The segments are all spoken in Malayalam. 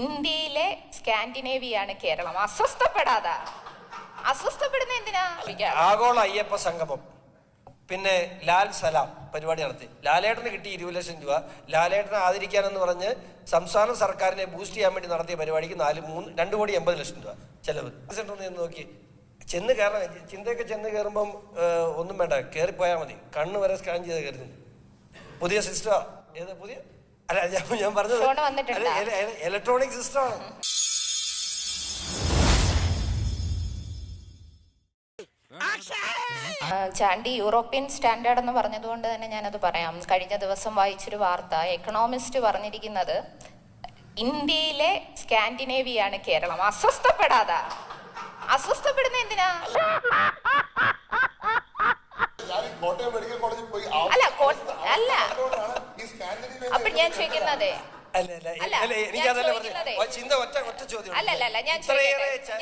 ഇന്ത്യയിലെ സ്കാൻഡിനേവിയാണ് കേരളം. അസ്വസ്ഥപ്പെടാതെ. അസ്വസ്ഥപ്പെടുന്ന എന്തിനാ? ആഗോള അയ്യപ്പ സംഗമം. പിന്നെ ലാൽ സലാം പരിപാടി നടത്തി. ലാലേട്ടന് കിട്ടി ഇരുപത് ലക്ഷം രൂപ. ലാലേട്ടനെ ആദരിക്കാനെന്ന് പറഞ്ഞ് സംസ്ഥാന സർക്കാരിനെ ബൂസ്റ്റ് ചെയ്യാൻ വേണ്ടി നടത്തിയ പരിപാടിക്ക് നാല് മൂന്ന് രണ്ട് കോടി എൺപത് ലക്ഷം രൂപ ചെലവ്. നോക്കി. ചെന്ന് കയറണം. ചിന്തയൊക്കെ ചെന്ന് കയറുമ്പം ഒന്നും വേണ്ട. കയറിപ്പോയാൽ മതി. കണ്ണ് വരെ സ്കാൻ ചെയ്ത് കയറുന്നു പുതിയ സിസ്റ്റമാ ഏത് പുതിയ? അല്ല ഞാൻ ഞാൻ പറഞ്ഞത് വന്നിട്ടുണ്ടോ? ഇലക്ട്രോണിക് സിസ്റ്റമാണ് ആ, ചാണ്ടി യൂറോപ്യൻ സ്റ്റാൻഡേർഡ് എന്ന് പറഞ്ഞതുകൊണ്ട് തന്നെ ഞാനത് പറയാം. കഴിഞ്ഞ ദിവസം വായിച്ചൊരു വാർത്ത എക്കണോമിസ്റ്റ് പറഞ്ഞിരിക്കുന്നത് ഇന്ത്യയിലെ സ്കാൻഡിനേവിയാണ് കേരളം. അസ്വസ്ഥപ്പെടാതാ. അസ്വസ്ഥപ്പെടുന്ന എന്തിനാ? ഞാൻ ഈ കോട്ടയം മെഡിക്കൽ കോളേജിൽ പോയി ആ- അല്ല, കോ- അല്ല. അപ്പൊ ഞാൻ ചോദിക്കുന്നത്. ചിന്ത ഒറ്റ ഒറ്റ ചോദ്യം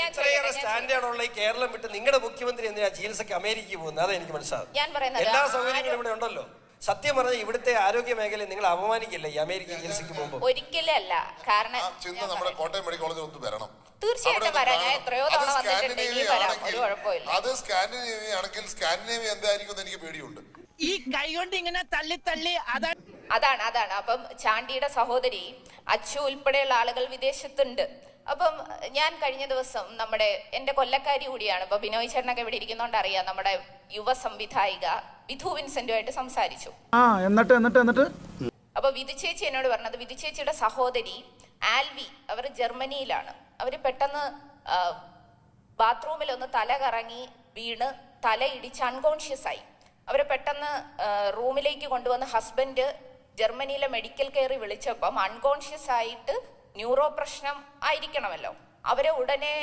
ഇത്രയേറെ സ്റ്റാൻഡേർഡ് ഉള്ള ഈ കേരളം വിട്ട് നിങ്ങളുടെ മുഖ്യമന്ത്രി എന്തിനാ ചികിത്സക്ക് അമേരിക്കയിൽ പോകുന്നത്? അതാ എനിക്ക് മനസ്സിലാവും ഞാൻ പറയുന്നത് എല്ലാ സൗകര്യങ്ങളും ഇവിടെ ഉണ്ടല്ലോ. സത്യം പറഞ്ഞ ഇവിടുത്തെ ആരോഗ്യ മേഖലയെ നിങ്ങൾ അപമാനിക്കില്ല ഈ അമേരിക്ക ചികിത്സയ്ക്ക് പോകുമ്പോൾ? ഒരിക്കലും അല്ല. കാരണം ചിന്ത ഞാൻ നമ്മുടെ കോട്ടയം മെഡിക്കൽ കോളേജിൽ ഒന്ന് വരണം. തീർച്ചയായിട്ടും വരാം. ഞാൻ എത്രയോ തവണ വന്നിട്ടുണ്ട്. സ്കാൻഡിനേവിയ ഇനിയും വരാം. ഒരു കുഴപ്പമില്ല. അത് സ്കാൻഡിനേവിയ ആണെങ്കിൽ സ്കാൻഡിനേവിയ എന്തായിരിക്കും എന്ന് എനിക്ക് പേടിയുണ്ട്. ഈ കൈ കൊണ്ട് ഇങ്ങനെ തള്ളി തള്ളി അതാ അതാണ് അതാണ്. അപ്പം ചാണ്ടിയുടെ സഹോദരി അച്ചു ഉൾപ്പെടെയുള്ള ആളുകൾ വിദേശത്തുണ്ട്. അപ്പം ഞാൻ കഴിഞ്ഞ ദിവസം നമ്മുടെ എന്റെ കൊല്ലക്കാരി കൂടിയാണ്. ഇപ്പൊ ബിനോയ് ചേട്ടനൊക്കെ ഇവിടെ ഇരിക്കുന്നോണ്ട് അറിയാം നമ്മുടെ യുവ സംവിധായിക വിധു വിൻസെന്റുമായിട്ട് സംസാരിച്ചു. ആ എന്നിട്ട് എന്നിട്ട് എന്നിട്ട്? അപ്പൊ വിധു ചേച്ചി എന്നോട് പറഞ്ഞത് വിധു ചേച്ചിയുടെ സഹോദരി ആൽവി അവർ ജർമ്മനിയിലാണ്. അവർ പെട്ടെന്ന് ബാത്റൂമിൽ ഒന്ന് തല കറങ്ങി വീണ് തല ഇടിച്ച് അൺകോൺഷ്യസ് ആയി. അവരെ പെട്ടെന്ന് റൂമിലേക്ക് കൊണ്ടുവന്ന് ഹസ്ബൻഡ് ജർമ്മനിയിലെ മെഡിക്കൽ കെയറിൽ വിളിച്ചപ്പം അൺകോൺഷ്യസ് ആയിട്ട് ന്യൂറോ പ്രശ്നം ആയിരിക്കണമല്ലോ. അവരെ ഉടനെ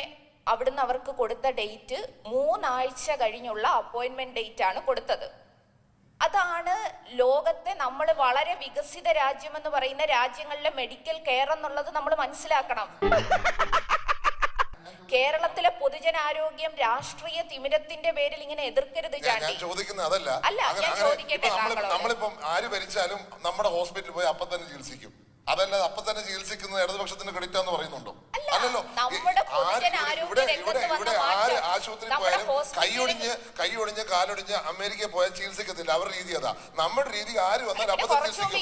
അവിടുന്ന് അവർക്ക് കൊടുത്ത ഡേറ്റ് മൂന്നാഴ്ച കഴിഞ്ഞുള്ള അപ്പോയിന്റ്മെന്റ് ഡേറ്റ് ആണ് കൊടുത്തത്. അതാണ് ലോകത്തെ നമ്മൾ വളരെ വികസിത രാജ്യം എന്ന് പറയുന്ന രാജ്യങ്ങളിലെ മെഡിക്കൽ കെയർ എന്നുള്ളത് നമ്മൾ മനസ്സിലാക്കണം. പൊതുജനാരോഗ്യം രാഷ്ട്രീയ തിമിരത്തിന്റെ പേരിൽ ഇങ്ങനെ എതിർക്കരുത് ഞാൻ ചോദിക്കുന്നത് അതല്ല. അല്ല, ഞാൻ ചോദിക്കട്ടെ നമ്മളിപ്പം ആര് ഭരിച്ചാലും നമ്മുടെ ഹോസ്പിറ്റലിൽ പോയി അപ്പൊ തന്നെ ചികിത്സിക്കും. അതല്ല അപ്പൊ തന്നെ ചികിത്സിക്കുന്നത് ഇടതുപക്ഷത്തിന്റെ ക്രെഡിറ്റ് എന്ന് പറയുന്നുണ്ടോ? അല്ലല്ലോ. നമ്മുടെ പൊതുജനാരോഗ്യ രംഗത്ത് വന്ന ആര് മാറ്റം ആശുപത്രി നമ്മുടെ പോയാലും കൈയൊടിഞ്ഞ് കൈയൊടിഞ്ഞ് കാലൊടിഞ്ഞ് അമേരിക്കയിൽ പോയാൽ ചികിത്സിക്കത്തില്ല. അവരുടെ രീതി അതാ. നമ്മുടെ രീതി ആര് വന്നാലും മുമ്പ് ചികിത്സിക്കും.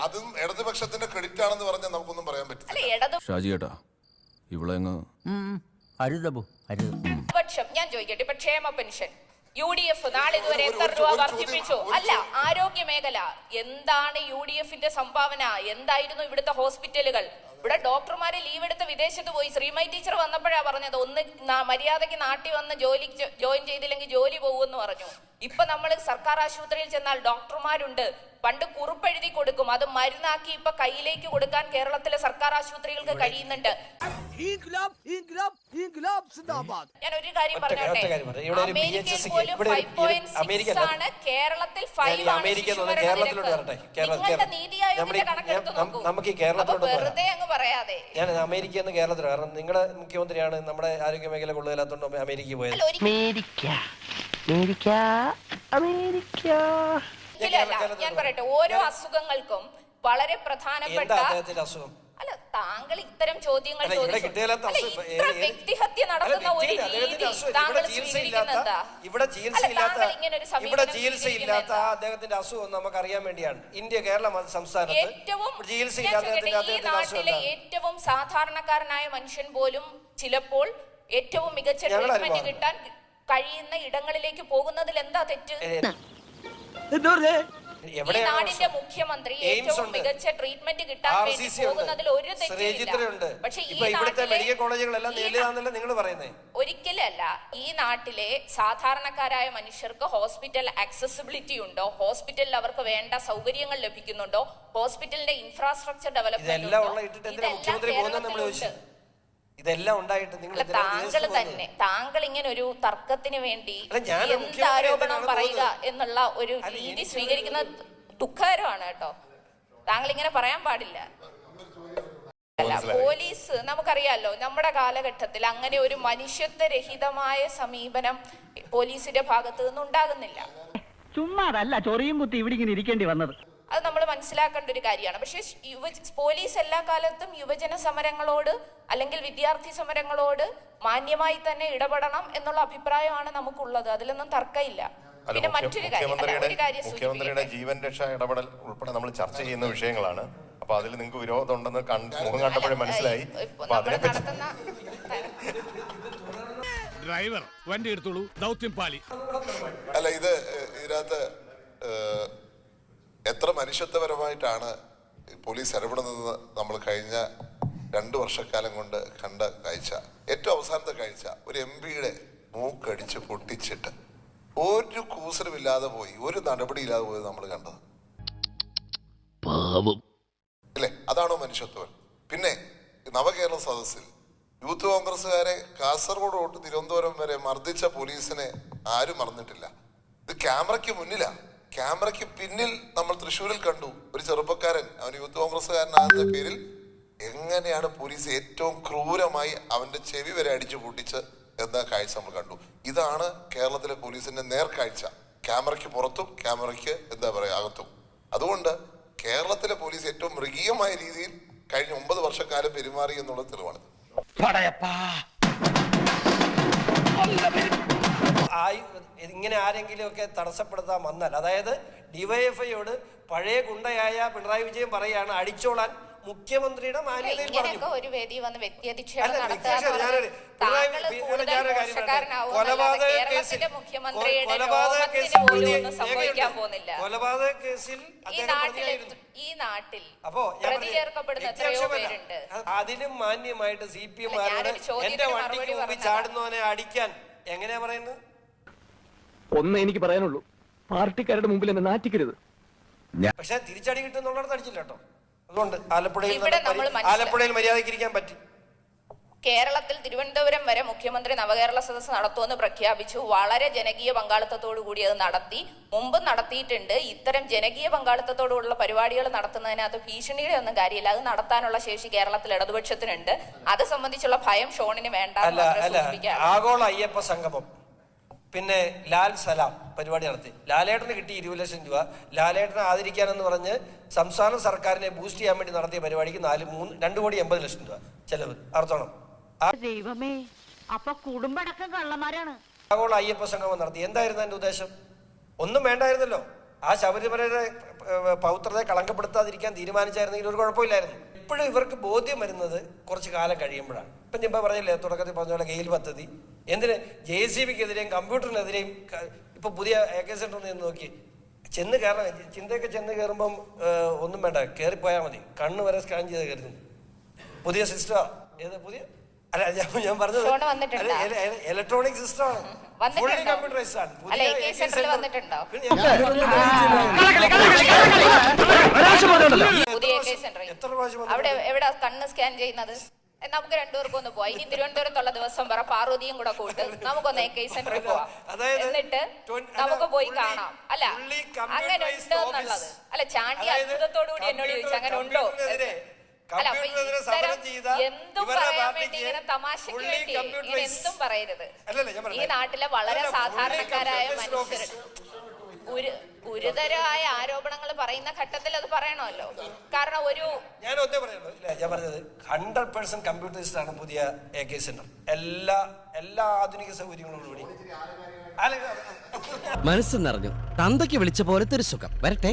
അതും ഇടതുപക്ഷത്തിന്റെ- ക്രെഡിറ്റ് ആണെന്ന് പറഞ്ഞാൽ നമുക്കൊന്നും പറയാൻ പറ്റില്ല ഷാജി ഏട്ടാ ഇവളെങ്ങ് അരുതബു അരുത് പക്ഷം ഞാൻ ചോദിക്കട്ടെ ഇപ്പൊ ക്ഷേമ പെൻഷൻ. യു ഡി എഫ് നാളെ ഇതുവരെ ഒരു- എത്ര രൂപ വർദ്ധിപ്പിച്ചു? അല്ല ആരോഗ്യ മേഖല എന്താണ് യു ഡി എഫിന്റെ സംഭാവന? എന്തായിരുന്നു ഇവിടുത്തെ ഹോസ്പിറ്റലുകൾ? ഇവിടെ ഡോക്ടർമാരെ ലീവ് എടുത്ത് വിദേശത്ത് പോയി. ശ്രീമൈ ടീച്ചർ വന്നപ്പോഴാ പറഞ്ഞത് ഒന്ന് മര്യാദയ്ക്ക് നാട്ടിൽ വന്ന് ജോലി ജോയിൻ ചെയ്തില്ലെങ്കിൽ ജോലി പോകുമെന്ന് പറഞ്ഞു. ഇപ്പൊ നമ്മൾ സർക്കാർ ആശുപത്രിയിൽ ചെന്നാൽ ഡോക്ടർമാരുണ്ട്. പണ്ട് കുറിപ്പെഴുതി കൊടുക്കും. അത് മരുന്നാക്കി ഇപ്പൊ കയ്യിലേക്ക് കൊടുക്കാൻ കേരളത്തിലെ സർക്കാർ ആശുപത്രികൾക്ക് കഴിയുന്നുണ്ട്. ഇൻക്ലാബ് ഇൻക്ലാബ് ഇൻക്ലാബ് സിന്ദാബാദ്. ഞാൻ ഒരു കാര്യം പറഞ്ഞോട്ടെ? അമേരിക്കയിൽ പോലും ഫൈവ് പോയിന്റ് അമേരിക്ക സിക്സ് ആണ്. കേരളത്തിൽ ഫൈവ് ആണ്. ശിശുമരണ കേരളത്തിലോട്ട് നിരക്ക്. നിങ്ങളുടെ നീതി ആയോഗിന്റെ കണക്കെടുത്ത് നോക്കൂ. നമുക്ക് ഈ കേരളത്തിലോട്ട് വെറുതെ അങ്ങ് പറയാതെ. ഞാൻ അമേരിക്ക എന്ന് കേരളത്തിൽ കാരണം നിങ്ങളുടെ മുഖ്യമന്ത്രിയാണ്. നമ്മുടെ ആരോഗ്യ മേഖല കൊള്ളുകയില്ലാത്തതുകൊണ്ട് അമേരിക്കയിൽ പോയത്. അമേരിക്ക. അമേരിക്ക. അമേരിക്ക. ഞാൻ പറയട്ടെ. ഓരോ അസുഖങ്ങൾക്കും വളരെ പ്രധാനപ്പെട്ട അസുഖം? താങ്കൾ ഇത്തരം ചോദ്യങ്ങൾ വ്യക്തിഹത്യ നടത്തുന്ന ഒരു രീതി. താങ്കൾ ഇവിടെ ചികിത്സയില്ലാത്ത സ്വീകരിക്കുന്നത് ഇവിടെ ചികിത്സയില്ലാത്ത ഇങ്ങനെ ഇവിടെ ചികിത്സയില്ലാത്ത അദ്ദേഹത്തിന്റെ അസുഖം നമുക്ക് അറിയാൻ വേണ്ടിയാണ്. ഇന്ത്യ കേരള സംസ്ഥാനത്ത് ഏറ്റവും ഈ നാട്ടിലെ ഏറ്റവും സാധാരണക്കാരനായ മനുഷ്യൻ പോലും ചിലപ്പോൾ ഏറ്റവും മികച്ച ട്രീറ്റ്മെന്റ് കിട്ടാൻ കഴിയുന്ന ഇടങ്ങളിലേക്ക് പോകുന്നതിൽ എന്താ തെറ്റ് ഈ നാടിന്റെ മുഖ്യമന്ത്രി ഏറ്റവും മികച്ച ട്രീറ്റ്മെന്റ് കിട്ടാൻ വേണ്ടി ഉണ്ട്. പോകുന്നതിൽ ഒരു തെറ്റില്ല പക്ഷെ ഈ നാട്ടിലെ നിങ്ങൾ പറയുന്നത് ഒരിക്കലല്ല ഈ നാട്ടിലെ സാധാരണക്കാരായ മനുഷ്യർക്ക് ഹോസ്പിറ്റൽ ആക്സസിബിലിറ്റി ഉണ്ടോ? ഹോസ്പിറ്റലിൽ അവർക്ക് വേണ്ട സൗകര്യങ്ങൾ ലഭിക്കുന്നുണ്ടോ? ഹോസ്പിറ്റലിന്റെ ഇൻഫ്രാസ്ട്രക്ചർ ഡെവലപ്മെന്റ് ഇതെല്ലാം ഉള്ള ഇതെല്ലാം ഉണ്ടായിട്ട് നിങ്ങൾ താങ്കൾ തന്നെ താങ്കൾ ഇങ്ങനെ ഒരു തർക്കത്തിന് വേണ്ടി എന്ത് ആരോപണം പറയുക എന്നുള്ള ഒരു രീതി സ്വീകരിക്കുന്ന ദുഃഖകരമാണ് കേട്ടോ. താങ്കൾ ഇങ്ങനെ പറയാൻ പാടില്ല. അല്ല പോലീസ് നമുക്കറിയാലോ നമ്മുടെ കാലഘട്ടത്തിൽ അങ്ങനെ ഒരു മനുഷ്യത്വരഹിതമായ സമീപനം പോലീസിന്റെ ഭാഗത്തു നിന്ന് ഉണ്ടാകുന്നില്ല. ചുമ്മാതല്ല ചൊറിയും കുത്തി ഇവിടെ ഇങ്ങനെ ഇരിക്കേണ്ടി വന്നത്. അത് നമ്മൾ മനസ്സിലാക്കേണ്ട ഒരു കാര്യമാണ്. പക്ഷെ യുവ പോലീസ് എല്ലാ കാലത്തും യുവജന സമരങ്ങളോട് അല്ലെങ്കിൽ വിദ്യാർത്ഥി സമരങ്ങളോട് മാന്യമായി തന്നെ ഇടപെടണം എന്നുള്ള അഭിപ്രായമാണ് നമുക്കുള്ളത്. അതിലൊന്നും തർക്കമില്ല. പിന്നെ മറ്റൊരു കാര്യം മുഖ്യമന്ത്രിയുടെ. ജീവൻ രക്ഷ ഇടപെടൽ ഉൾപ്പെടെ നമ്മൾ ചർച്ച ചെയ്യുന്ന വിഷയങ്ങളാണ്. അപ്പൊ അതിൽ നിങ്ങൾക്ക് വിരോധം ഉണ്ടെന്ന് മുഖം കണ്ടപ്പോഴേ മനസ്സിലായി. നമ്മൾ നടത്തുന്ന ഡ്രൈവർ വണ്ടി എടുത്തോളൂ. ദൗത്യം പാലി. അല്ല ഇത് ഇതിനകത്ത് എത്ര മനുഷ്യത്വപരമായിട്ടാണ് പോലീസ് ഇടപെടുന്നത് നമ്മൾ കഴിഞ്ഞ രണ്ടു വർഷക്കാലം കൊണ്ട് കണ്ട കാഴ്ച. ഏറ്റവും അവസാനത്തെ കാഴ്ച ഒരു എം പിയുടെ മൂക്കടിച്ച് പൊട്ടിച്ചിട്ട്. ഒരു കൂസരമില്ലാതെ പോയി ഒരു നടപടിയില്ലാതെ പോയി നമ്മൾ കണ്ടത്. അല്ലേ? അതാണോ മനുഷ്യത്വം. പിന്നെ നവകേരള സദസ്സിൽ യൂത്ത് കോൺഗ്രസ്സുകാരെ കാസർഗോഡ് തൊട്ട് തിരുവനന്തപുരം വരെ മർദ്ദിച്ച പോലീസിനെ ആരും മറന്നിട്ടില്ല. ഇത് ക്യാമറയ്ക്ക് മുന്നിലാ. ക്യാമറയ്ക്ക് പിന്നിൽ നമ്മൾ തൃശ്ശൂരിൽ കണ്ടു. ഒരു ചെറുപ്പക്കാരൻ അവൻ യൂത്ത് കോൺഗ്രസ്സുകാരനാകുന്ന പേരിൽ എങ്ങനെയാണ് പോലീസ് ഏറ്റവും ക്രൂരമായി അവന്റെ ചെവി വരെ അടിച്ചു പൊട്ടിച്ച് എന്ന കാഴ്ച നമ്മൾ കണ്ടു? ഇതാണ് കേരളത്തിലെ പോലീസിന്റെ നേർക്കാഴ്ച. ക്യാമറയ്ക്ക് പുറത്തും ക്യാമറയ്ക്ക് എന്താ പറയുക അകത്തും. അതുകൊണ്ട് കേരളത്തിലെ പോലീസ് ഏറ്റവും മൃഗീയമായ രീതിയിൽ കഴിഞ്ഞ ഒമ്പത് വർഷക്കാലം പെരുമാറി എന്നുള്ള തെളിവാണ്. ഇങ്ങനെ ആരെങ്കിലുമൊക്കെ തടസ്സപ്പെടുത്താൻ വന്നാൽ അതായത് ഡിവൈഎഫ്ഐയോട് പഴയ ഗുണ്ടയായ പിണറായി വിജയൻ പറയുകയാണ് അടിച്ചോളാൻ മുഖ്യമന്ത്രിയുടെ മാന്യതയിൽ പറഞ്ഞു. ഇങ്ങനെയൊക്കെ ഒരു വേദി വന്ന് വ്യക്തിയധിക്ഷേപം കൊലപാതക കേസിൽ കേരളത്തിന്റെ മുഖ്യമന്ത്രിയുടെ കൊലപാതക കേസിൽ പോലും സംഭവിക്കാൻ പോകുന്നില്ല. കൊലപാതക കേസിൽ ഈ അദ്ദേഹം നാട്ടിൽ ഈ നാട്ടിൽ അപ്പോ അതിലും മാന്യമായിട്ട് സി പി എം എന്റെ വണ്ടിക്ക് മുമ്പിൽ ചാടുന്നവനെ അടിക്കാൻ എങ്ങനെയാ പറയുന്നത്? ഒന്ന് എനിക്ക് പറയാനുള്ളൂ. പാർട്ടിക്കാരുടെ മുമ്പിൽ എന്നെ നാറ്റിക്കരുത്. പക്ഷെ തിരിച്ചടി കിട്ടുന്നുള്ളടത്ത് അടിച്ചില്ല കേട്ടോ. അതുകൊണ്ട് ആലപ്പുഴയിൽ ഇവിടെ നമ്മൾ മനസ്സിലാ- ആലപ്പുഴയിൽ പറ്റി. കേരളത്തിൽ തിരുവനന്തപുരം വരെ മുഖ്യമന്ത്രി നവകേരള സദസ് നടത്തുമെന്ന് പ്രഖ്യാപിച്ചു. വളരെ ജനകീയ പങ്കാളിത്തത്തോടു കൂടി അത് നടത്തി. മുമ്പ് നടത്തിയിട്ടുണ്ട്. ഇത്തരം ജനകീയ പങ്കാളിത്തത്തോടുള്ള പരിപാടികൾ നടത്തുന്നതിനകത്ത് ഭീഷണിയുടെ ഒന്നും കാര്യമില്ല. അത് നടത്താനുള്ള ശേഷി കേരളത്തിൽ ഇടതുപക്ഷത്തിനുണ്ട്. അത് സംബന്ധിച്ചുള്ള ഭയം ഷോണിന് വേണ്ട എന്ന് അല്ല മാത്രമേ അല്ല. സൂചിപ്പിക്കാറുള്ളൂ. ആഗോള അയ്യപ്പ സംഗമം. പിന്നെ ലാൽ സലാം പരിപാടി നടത്തി. ലാലേട്ടന് കിട്ടി ഇരുപത് ലക്ഷം രൂപ. ലാലേട്ടനെ ആദരിക്കാനെന്ന് പറഞ്ഞ് സംസ്ഥാന സർക്കാരിനെ ബൂസ്റ്റ് ചെയ്യാൻ വേണ്ടി നടത്തിയ പരിപാടിക്ക് നാല് മൂന്ന് രണ്ട് കോടി എൺപത് ലക്ഷം രൂപ ചെലവ്. അർത്ഥണം ദൈവമേ അപ്പൊ കുടുംബടക്കം കള്ളന്മാരാണ്. ആഗോള അയ്യപ്പ സംഗമം നടത്തി. എന്തായിരുന്നു എന്റെ ഉദ്ദേശം? ഒന്നും വേണ്ടായിരുന്നല്ലോ. ആ ശബരിമലയുടെ പൗത്രത്തെ പൗത്രതയെ കളങ്കപ്പെടുത്താതിരിക്കാൻ തീരുമാനിച്ചായിരുന്നെങ്കിൽ ഒരു കുഴപ്പമില്ലായിരുന്നു. ഇപ്പോഴും ഇവർക്ക് ബോധ്യം വരുന്നത് കുറച്ച് കാലം കഴിയുമ്പോഴാണ്. ഇപ്പം ഞാൻ പറഞ്ഞില്ലേ തുടക്കത്തിൽ പറഞ്ഞ പോലെ ഗെയിൽ പദ്ധതി. എന്തിന് ജെ സി ബിക്കെതിരെയും കമ്പ്യൂട്ടറിനെതിരെയും ഇപ്പൊ പുതിയ എ കെ സെന്റർ നിന്ന് നോക്കി. ചെന്ന് കയറണം ചിന്തയൊക്കെ ചെന്ന് കയറുമ്പം ഒന്നും വേണ്ട. കയറിപ്പോയാൽ മതി. കണ്ണ് വരെ സ്കാൻ ചെയ്ത് കരുതും. പുതിയ സിസ്റ്റമാ ഏത് പുതിയ? അല്ല ഞാൻ പറഞ്ഞത് ഇലക്ട്രോണിക് സിസ്റ്റമാണ് ഫുള്ളി കമ്പ്യൂട്ടറൈസ്ഡ് ആണ്. പുതിയ എത്ര പ്രാവശ്യം അവിടെ എവിടെ കണ്ണ് സ്കാൻ ചെയ്യുന്നത്? നമുക്ക് രണ്ടുപേർക്കും ഒന്ന് പോവാം. ഇനി തിരുവനന്തപുരത്തുള്ള ദിവസം പറ പാർവതിയും കൂടെ കൂട്ട് നമുക്കൊന്ന് എ കെ സെന്ററിൽ പോവാം. എന്നിട്ട് നമുക്ക് പോയി കാണാം. അല്ല അങ്ങനെ ഉണ്ടോന്നുള്ളത് എന്നുള്ളത്? അല്ല ചാണ്ടി അത്ഭുതത്തോടു കൂടി എന്നോട് ചോദിച്ചു. അങ്ങനെ ഉണ്ടോ? അല്ല അപ്പൊ എന്തും പറയാൻ വേണ്ടി ഇങ്ങനെ തമാശക്ക് വേണ്ടി ഇങ്ങനെ എന്തും പറയരുത്. ഈ നാട്ടിലെ വളരെ സാധാരണക്കാരായ മനുഷ്യർ ഗുരുതരമായ ആരോപണങ്ങൾ പറയുന്ന ഘട്ടത്തിൽ അത് പറയണമല്ലോ. കാരണം ഒരു ഞാൻ ഒന്നേ പറയുള്ളൂ. ഇല്ല ഞാൻ പറഞ്ഞത് ഹൺഡ്രഡ് പേഴ്സെന്റ് കമ്പ്യൂട്ടറിസ്റ്റ് ആണ് പുതിയ എ കെ സെന്റർ എല്ലാ എല്ലാ ആധുനിക സൗകര്യങ്ങളോടുകൂടി. കൂടി മനസ്സ് നിറഞ്ഞു. തന്തയ്ക്ക് വിളിച്ച പോലത്തെ ഒരു സുഖം. വരട്ടെ.